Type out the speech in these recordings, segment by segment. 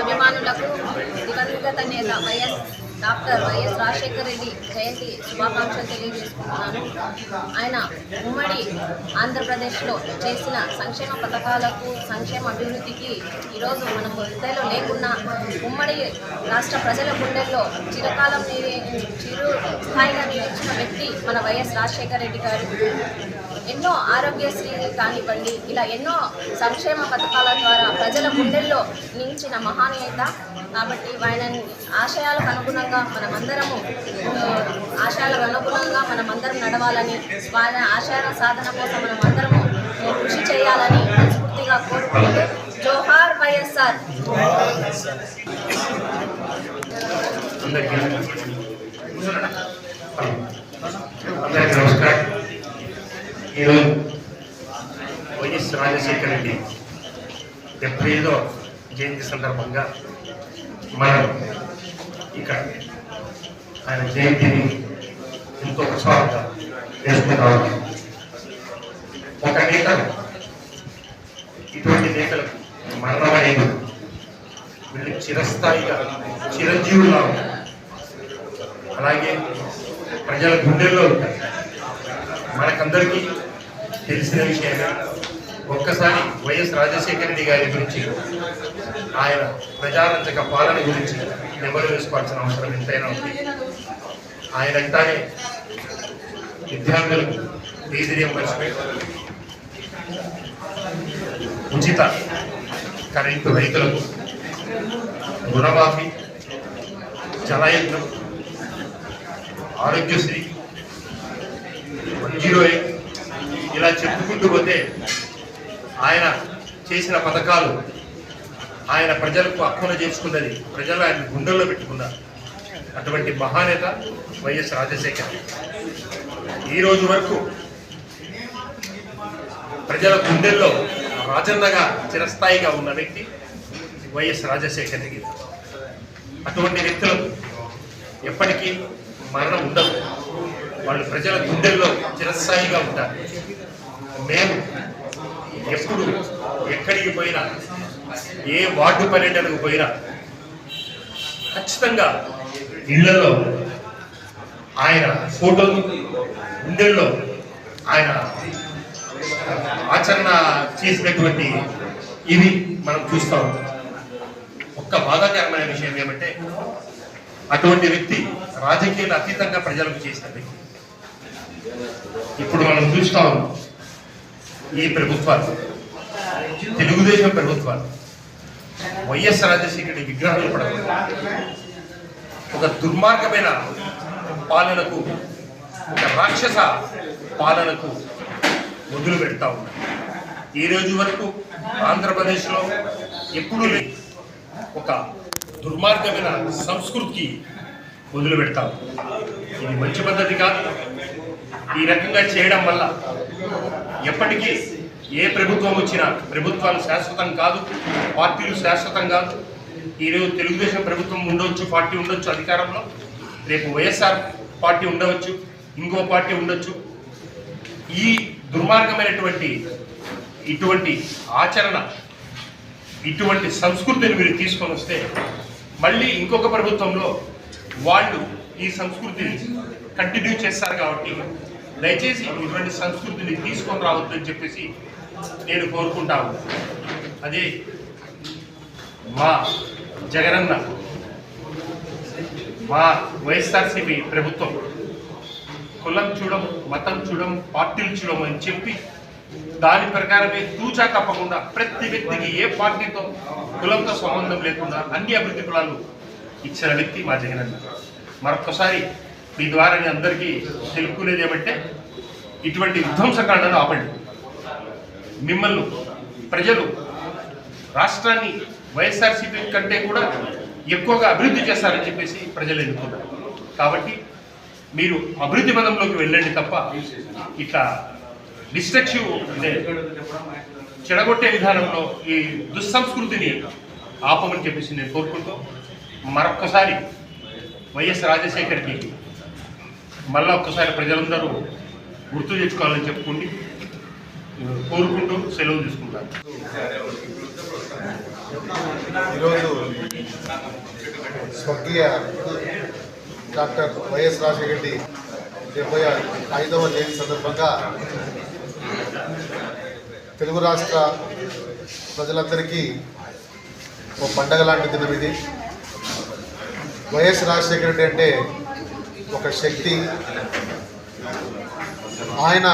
అభిమానులకు దివంగత నేత YS doctor YS Rajasekhara Reddy జయంతి శుభాకాంక్షలు తెలియజేసుకుంటున్నాను. ఆయన ఉమ్మడి ఆంధ్రప్రదేశ్లో చేసిన సంక్షేమ పథకాలకు సంక్షేమ అభివృద్ధికి ఈరోజు మన హృదయలో లేకున్నా ఉమ్మడి రాష్ట్ర ప్రజల గుండెల్లో చిరకాలం చిరు స్థాయిగా నిలిచిన వ్యక్తి మన వైఎస్ రాజశేఖర రెడ్డి గారు. ఎన్నో ఆరోగ్యశ్రీ కానివ్వండి ఇలా ఎన్నో సంక్షేమ పథకాల ద్వారా ప్రజల గుండెల్లో నిలిచిన మహానేత. కాబట్టి ఆయన ఆశయాలకు అనుగుణంగా మనమందరము ఆశయాలకు అనుగుణంగా మనమందరం నడవాలని వారి ఆశయాల సాధన కోసం మనం అందరము కృషి చేయాలని మనస్ఫూర్తిగా కోరుకుంటూ జోహార్ వైఎస్ఆర్. అందరికీ ఈరోజు వైఎస్ రాజశేఖర రెడ్డి డెబ్బై ఐదో జయంతి సందర్భంగా మనం ఇక్కడ ఆయన జయంతిని ఎంతో ఉత్సాహంగా చేసుకుంటాం ఒక నేత ఇటువంటి నేతలకు మరణం అనేది వీళ్ళు చిరస్థాయిగా చిరంజీవులా అలాగే ప్రజల గుండెల్లో ఉంటారు. మనకందరికీ తెలిసిన విషయంగా ఒక్కసారి వైఎస్ రాజశేఖర రెడ్డి గారి గురించి ఆయన ప్రజారంజక పాలన గురించి నెమరు వేసుకోవాల్సిన అవసరం ఎంతైనా ఉంది. ఆయన అంటానే విద్యార్థులకు ఫీజు రియంబర్స్మెంట్ ఉచిత కరెంటు రైతులకు రుణమాఫీ జలయజ్ఞం ఆరోగ్యశ్రీ వన్ జీరో ఎయిట్ ఇలా చెప్పుకుంటూ పోతే ఆయన చేసిన పథకాలు ఆయన ప్రజలకు అక్కున చేసుకున్నది ప్రజలు ఆయన గుండెల్లో పెట్టుకున్నారు అటువంటి మహానేత వైఎస్ రాజశేఖర్. ఈ రోజు వరకు ప్రజల గుండెల్లో రాజన్నగా చిరస్థాయిగా ఉన్న వ్యక్తి వైఎస్ రాజశేఖర్ రెడ్డి అటువంటి వ్యక్తులకు ఎప్పటికీ మరణం ఉండదు. వాళ్ళు ప్రజల గుండెల్లో చిరస్థాయిగా ఉంటారు. మేము ఎప్పుడు ఎక్కడికి పోయినా ఏ వార్డు పర్యటనకు పోయినా ఖచ్చితంగా ఇళ్ళలో ఆయన ఫోటోలు గుండెల్లో ఆయన ఆచరణ చేసినటువంటి ఇవి మనం చూస్తూ ఉంటాం ఒక్క బాధాకరమైన విషయం ఏమంటే అటువంటి వ్యక్తి రాజకీయాలు అతీతంగా ప్రజలకు చేసిన వ్యక్తి. ఇప్పుడు మనం చూస్తా ఉన్నాం. ఈ ప్రభుత్వాలు. తెలుగుదేశం ప్రభుత్వాలు. వైఎస్ రాజశేఖరి విగ్రహాలు కూడా. ఒక దుర్మార్గమైన పాలనకు ఒక రాక్షస పాలనకు మొదలు పెడతా ఉన్నారు. ఈ రోజు వరకు ఆంధ్రప్రదేశ్లో ఎప్పుడూ ఒక దుర్మార్గమైన సంస్కృతికి మొదలు పెడతాం ఇది మంచి పద్ధతి కాదు. ఈ రకంగా చేయడం వల్ల ఎప్పటికీ ఏ ప్రభుత్వం వచ్చినా ప్రభుత్వాలు శాశ్వతం కాదు పార్టీలు శాశ్వతం కాదు. ఈరోజు తెలుగుదేశం ప్రభుత్వం ఉండవచ్చు పార్టీ ఉండొచ్చు అధికారంలో. రేపు వైఎస్ఆర్ పార్టీ ఉండవచ్చు ఇంకో పార్టీ ఉండొచ్చు. ఈ దుర్మార్గమైనటువంటి ఇటువంటి ఆచరణ ఇటువంటి సంస్కృతిని మీరు తీసుకొని వస్తే మళ్ళీ ఇంకొక ప్రభుత్వంలో వాళ్ళు ఈ సంస్కృతిని కంటిన్యూ చేస్తారు కాబట్టి దయచేసి ఇటువంటి సంస్కృతిని తీసుకొని రావద్దు అని చెప్పేసి నేను కోరుకుంటాను అదే మా జగనన్న మా వైఎస్ఆర్సీపీ ప్రభుత్వం కులం చూడం మతం చూడం పార్టీలు చూడం అని చెప్పి దాని ప్రకారమే తూచా తప్పకుండా ప్రతి వ్యక్తికి ఏ పార్టీతో కులంతో సంబంధం లేకుండా అన్ని అభివృద్ధి కులాలు ఇచ్చిన వ్యక్తి మా జగనన్న. మరొకసారి మీ ద్వారా నేను అందరికీ తెలుపుకునేది ఏమంటే ఇటువంటి విధ్వంసకాండను ఆపండి. మిమ్మల్ని ప్రజలు రాష్ట్రాన్ని వైఎస్ఆర్సీపీ కంటే కూడా ఎక్కువగా అభివృద్ధి చేస్తారని చెప్పేసి ప్రజలు ఎన్నుకున్నారు. కాబట్టి మీరు అభివృద్ధి పదంలోకి వెళ్ళండి తప్ప ఇట్లా డిస్ట్రక్టివ్ చెడగొట్టే విధానంలో ఈ దుస్సంస్కృతిని ఆపమని చెప్పేసి నేను కోరుకుంటూ మరొక్కసారి వైఎస్ రాజశేఖర్కి మళ్ళీ ఒక్కసారి ప్రజలందరూ గుర్తు తెచ్చుకోవాలని చెప్పుకోండి కోరుకుంటూ సెలవు తీసుకుంటారు. ఈరోజు స్వర్గీయ డాక్టర్ వైఎస్ రాజశేఖరరెడ్డి డెబ్బై ఐదవ జయంతి సందర్భంగా తెలుగు రాష్ట్ర ప్రజలందరికీ ఒక పండగ లాంటి దినం ఇది వైఎస్ రాజశేఖర రెడ్డి అంటే ఒక శక్తి. ఆయన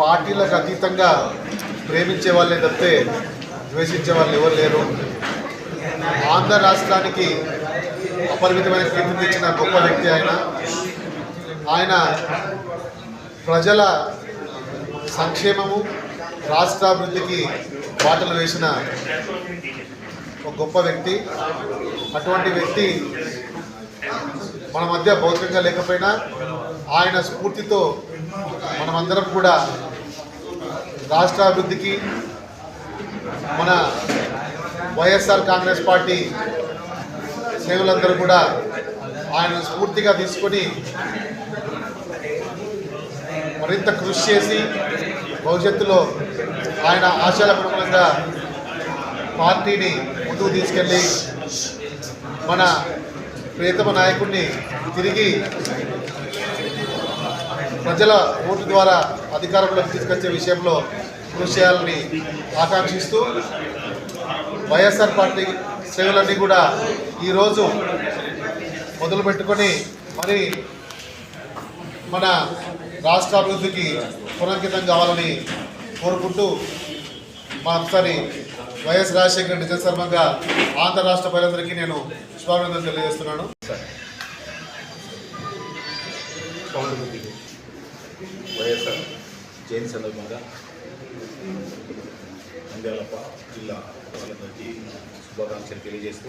పార్టీలకు అతీతంగా ప్రేమించే వాళ్ళే తప్పితే ద్వేషించే వాళ్ళు ఎవరు లేరు. ఆంధ్ర రాష్ట్రానికి అపరిమితమైన కీర్తి తెచ్చిన గొప్ప వ్యక్తి ఆయన. ఆయన ప్రజల సంక్షేమము రాష్ట్రాభివృద్ధికి బాటలు వేసిన ఒక గొప్ప వ్యక్తి. అటువంటి వ్యక్తి మన మధ్య భౌతికంగా లేకపోయినా ఆయన స్ఫూర్తితో మనమందరం కూడా రాష్ట్రాభివృద్ధికి మన వైఎస్ఆర్ కాంగ్రెస్ పార్టీ సేవలందరూ కూడా ఆయన స్ఫూర్తిగా తీసుకొని మరింత కృషి చేసి భవిష్యత్తులో ఆయన ఆశయాలకు అనుగుణంగా పార్టీని ముందుకు తీసుకెళ్ళి మన ప్రియతమ నాయకుడిని తిరిగి ప్రజల ఓటు ద్వారా అధికారంలోకి తీసుకొచ్చే విషయంలో కృషి చేయాలని ఆకాంక్షిస్తూ వైఎస్ఆర్ పార్టీ సేవలన్నీ కూడా ఈరోజు మొదలు పెట్టుకొని మరి మన రాష్ట్ర అభివృద్ధికి పునరంకితం కావాలని కోరుకుంటూ మా ఒకసారి వైఎస్ రాజశేఖర నిజ సందర్భంగా ఆంధ్ర రాష్ట్ర ప్రజలందరికీ నేను శుభాభినందనలు తెలియజేస్తున్నాను. వైఎస్ఆర్ జయంతి సందర్భంగా నంద్యాలప్ప జిల్లా వాళ్ళందరికీ శుభాకాంక్షలు తెలియజేస్తూ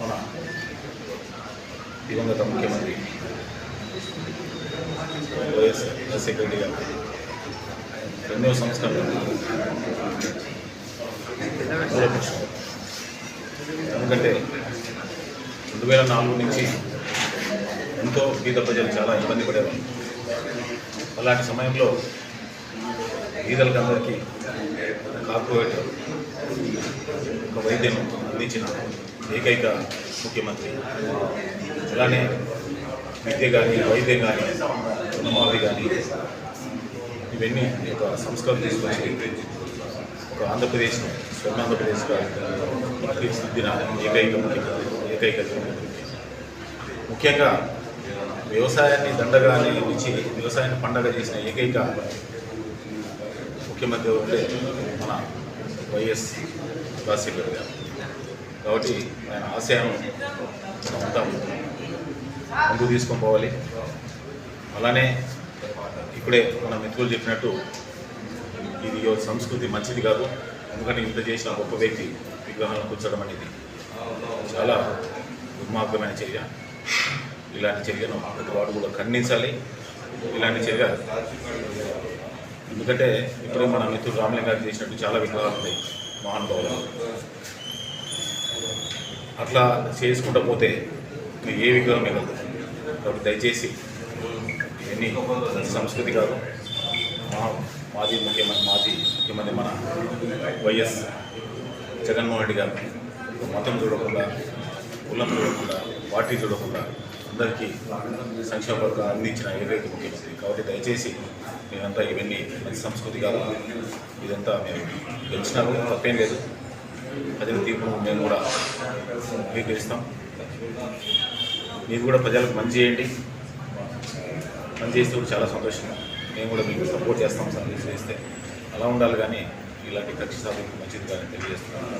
మన దివంగత ముఖ్యమంత్రి వైఎస్ రాజశేఖర రెడ్డి గారు ఎన్నో సంస్కరణలు ఎందుకంటే రెండు వేల నాలుగు నుంచి ఎంతో గీత ప్రజలు చాలా ఇబ్బంది పడేవారు. అలాంటి సమయంలో పేదలకు అందరికీ కార్పొరేటర్ ఒక వైద్యం అందించిన ఏకైక ముఖ్యమంత్రి. అలానే విద్య కానీ వైద్యం కానీ రుణమాఫీ కానీ ఇవన్నీ యొక్క సంస్కారం తీసుకొచ్చి ఒక ఆంధ్రప్రదేశ్ స్వర్ణాంధ్రప్రదేశ్గా తీర్చిదిద్దిన ఏకైక ఏకైక ముఖ్యంగా వ్యవసాయాన్ని దండగా ఇచ్చి వ్యవసాయాన్ని పండగ చేసిన ఏకైక ముఖ్యమంత్రి ఉంటే మన వైఎస్ రాజశేఖర్ గారు. కాబట్టి ఆయన ఆశయాన్ని మనమంతా ముందు తీసుకొని పోవాలి. అలానే ఇప్పుడే మన మిత్రులు చెప్పినట్టు ఇది సంస్కృతి మంచిది కాదు. ఎందుకంటే ఇంత చేసిన గొప్ప వ్యక్తి విగ్రహాలను కూర్చోడం అనేది చాలా దుర్మార్గమైన చర్య. ఇలాంటి చర్యను ప్రతి వాడు కూడా ఖండించాలి. ఇలాంటి చర్య ఎందుకంటే ఇప్పుడే మన మిత్రుడు రామలింగారు చేసినట్టు చాలా విగ్రహాలు ఉన్నాయి మహానుభావులు అట్లా చేసుకుంటూ పోతే ఏ విగ్రహం మిగలదు కాబట్టి దయచేసి ఇవన్నీ సంస్కృతి కాదు మా మాజీ ముఖ్యమంత్రి మాజీ ముఖ్యమంత్రి మన వైఎస్ జగన్మోహన్ రెడ్డి గారు. మతం చూడకుండా కులం చూడకుండా పార్టీ చూడకుండా అందరికీ సంక్షేమ పథకాలు అందించిన ఏదైతే ముఖ్యమంత్రి. కాబట్టి దయచేసి మీరంతా ఇవన్నీ మంచి సంస్కృతి కాదు ఇదంతా మేము గెలిచినారు తప్పేం లేదు. ప్రజల తీర్పును మేము కూడా అంగీకరిస్తాం మీరు కూడా ప్రజలకు మంచి చేయండి. పనిచేస్తే కూడా చాలా సంతోషంగా మేము కూడా మీకు సపోర్ట్ చేస్తాం సార్. చేస్తే అలా ఉండాలి కానీ ఇలాంటి కక్ష సాధింపు మంచిది కానీ తెలియజేస్తున్నాను.